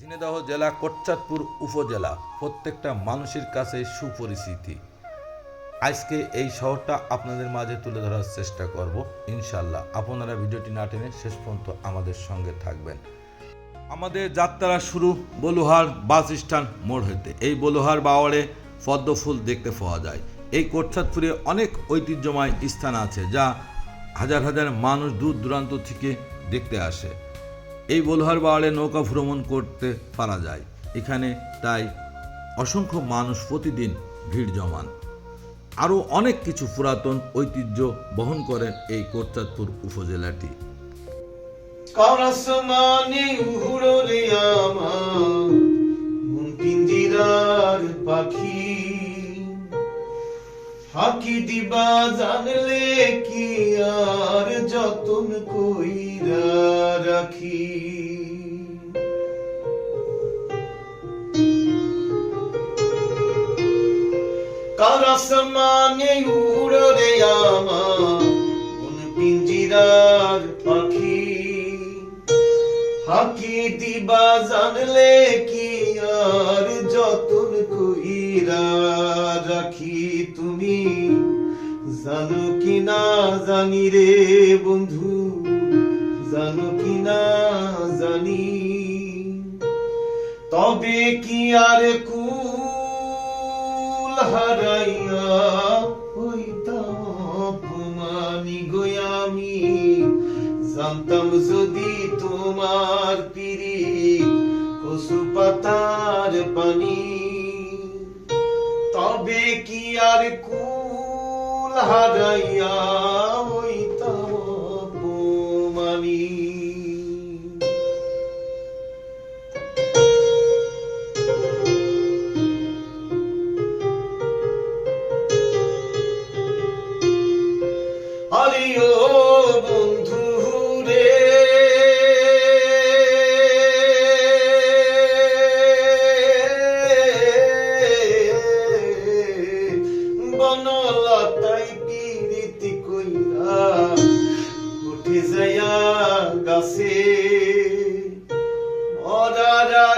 ঝিনাইদহ জেলা, কোটচাঁদপুর উপজেলা, প্রত্যেকটা মানুষের কাছে সুপরিচিতি। আজকে এই শহরটা আপনাদের মাঝে তুলে ধরার চেষ্টা করব ইনশাল্লাহ আপনারা ভিডিওটি না টেনে শেষ পর্যন্ত আমাদের সঙ্গে থাকবেন। আমাদের যাত্রা শুরু বলুহার বাস স্ট্যান্ড মোড় হইতে। এই বলুহার বাওয়ারে পদ্ম ফুল দেখতে পাওয়া যায়। এই কোটচাঁদপুরে অনেক ঐতিহ্যময় স্থান আছে, যা হাজার হাজার মানুষ দূর দূরান্ত থেকে দেখতে আসে। এই বোলহার বাড়ে নৌকা ভ্রমণ করতে পারা যায়। এখানে তাই অসংখ্য মানুষ প্রতিদিন ভিড় জমান। আরও অনেক কিছু পুরাতন ঐতিহ্য বহন করেন এই কোটচাঁদপুর উপজেলাটি। ফাঁকি দিবা জানলে কি আর যতন কইরা রাখি। কারাসমানে উড়ো রে আমার পিঞ্জিরার পাখি। ফাঁকি দিবা জানলে কি আর যতন রাখি তুমি। জানো কি না জানি রে বন্ধু, জানো কি না জানি। তবে কি আর কুল হারাইয়া হইতাম অপমানি গোয়ামি জানতাম যদি তোমার কুল হারাইয়া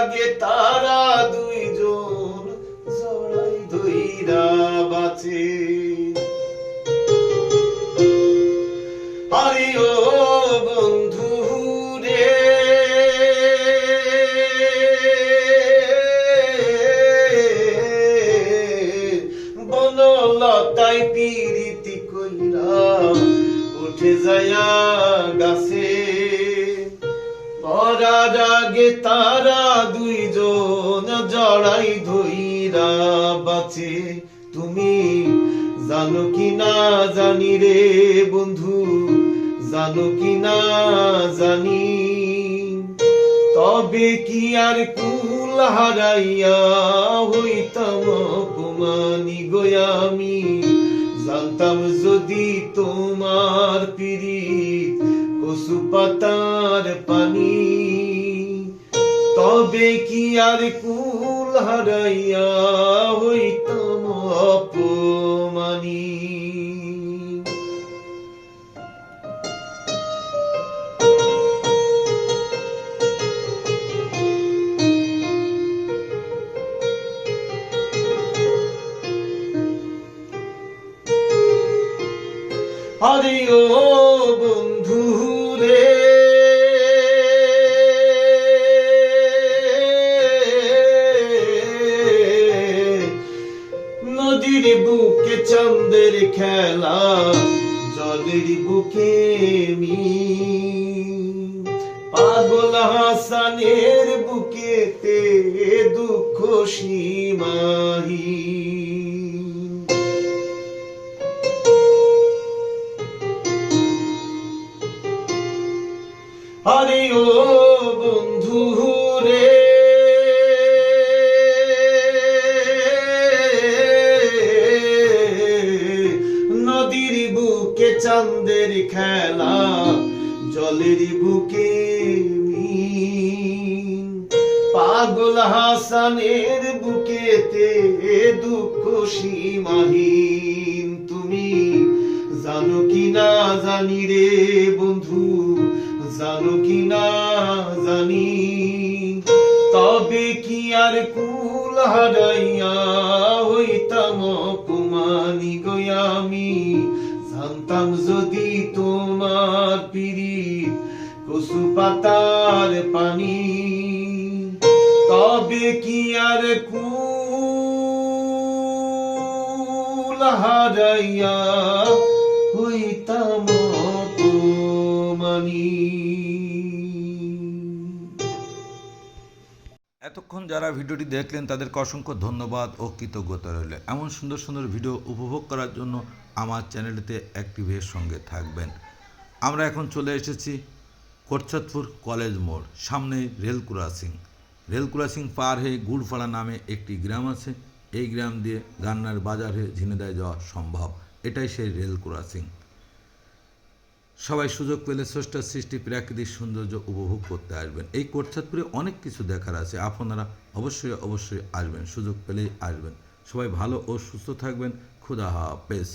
আগে তারা দুইজন, জড়াই ধইরা বাঁচে। আরে ও বন্ধু রে বনলতাই পিরিতি কইরা উঠে যায় গাছে। মরার আগে তারা দুইজন জড়াই ধইরা বাঁচে। তুমি জানো কি না জানি রে বন্ধু, জানো কি না জানি। তবে কি আর কুল হারাইয়া হইতাম অপমানি গোয়ামি জানতাম যদি তোমার পিরিত কসু পাতার পানি। তবে কি আর কুল হারাইয়া হইতাম অপমানি? আরে ও বন্ধু রে নদীর বুকে চন্দের খেলা, জলের বুকে মি পাগল হাসানের বুকেতে দুঃখ সীমাহী আরে ও বন্ধু রে চাঁদের খেলা, জলের বুকে পাগল হাসানের বুকেতে দুঃখ সীমাহীন। তুমি জানো কি না জানি রে বন্ধু, জানো কি না জানি। তবে কি আর কুল হারাইয়া হইতাম অপমানি গয়ামি জানতাম যদি তোমার পিড়ি কসু পাতার পানি তবে কি আর কুলাহারাইয়া হইতাম অপমানি? এতক্ষণ যারা ভিডিওটি দেখলেন, তাদেরকে অসংখ্য ধন্যবাদ ও কৃতজ্ঞতা রইল। এমন সুন্দর সুন্দর ভিডিও উপভোগ করার জন্য আমার চ্যানেলটিতে অ্যাক্টিভের সঙ্গে থাকবেন। আমরা এখন চলে এসেছি কোরচাঁদপুর কলেজ মোড়, সামনে রেল ক্রসিং রেল ক্রসিং পার হয়ে গুড়ফাড়া নামে একটি গ্রাম আছে। এই গ্রাম দিয়ে গান্নার বাজার হয়ে ঝিনেদায় যাওয়া সম্ভব। এটাই সেই রেল ক্রসিং সবাই সুযোগ পেলে স্রষ্টার সৃষ্টি প্রাকৃতিক সৌন্দর্য উপভোগ করতে আসবেন। এই কোটচাঁদপুরে অনেক কিছু দেখার আছে। আপনারা অবশ্যই অবশ্যই আসবেন। সুযোগ পেলেই আসবেন। সবাই ভালো ও সুস্থ থাকবেন। খুদা হাফেজ।